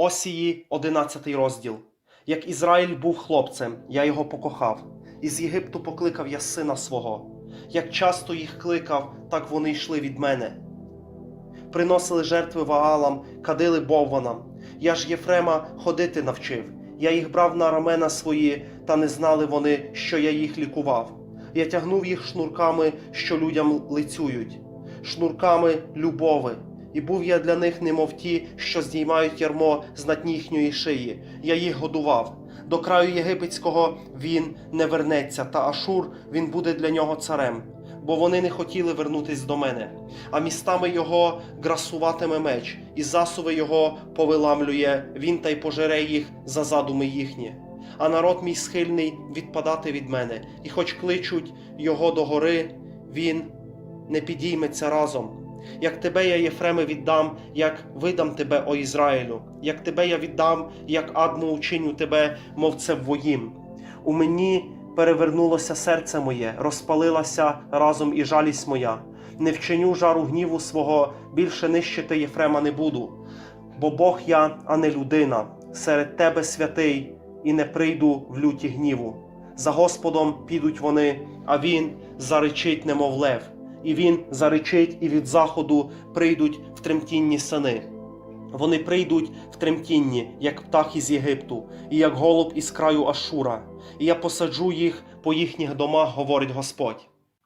Осії, 11 розділ. Як Ізраїль був хлопцем, я його покохав. Із Єгипту покликав я сина свого. Як часто їх кликав, так вони йшли від мене. Приносили жертви ваалам, кадили бовванам. Я ж Єфрема ходити навчив. Я їх брав на рамена свої, та не знали вони, що я їх лікував. Я тягнув їх шнурками, що людям лицюють, шнурками любови. І був я для них, немов ті, що здіймають ярмо з над їхньої шиї. Я їх годував. До краю єгипетського він не вернеться, та Ашур він буде для нього царем, бо вони не хотіли вернутись до мене. А містами його грасуватиме меч, і засуви його повиламлює він та й пожере їх за задуми їхні. А народ мій схильний відпадати від мене, і хоч кличуть його до гори, він не підійметься разом. Як тебе я, Єфреме, віддам, як видам тебе, о Ізраїлю, як тебе я віддам, як адму учиню тебе, мов це воїм. У мені перевернулося серце моє, розпалилася разом і жалість моя. Не вчиню жару гніву свого, більше нищити Єфрема не буду. Бо Бог я, а не людина, серед тебе святий, і не прийду в люті гніву. За Господом підуть вони, а він заречить, немов лев, і він заречить, і від заходу прийдуть в тремтінні сини. Вони прийдуть в тремтінні, як птах із Єгипту, і як голуб із краю Ашура, і я посаджу їх по їхніх домах, говорить Господь.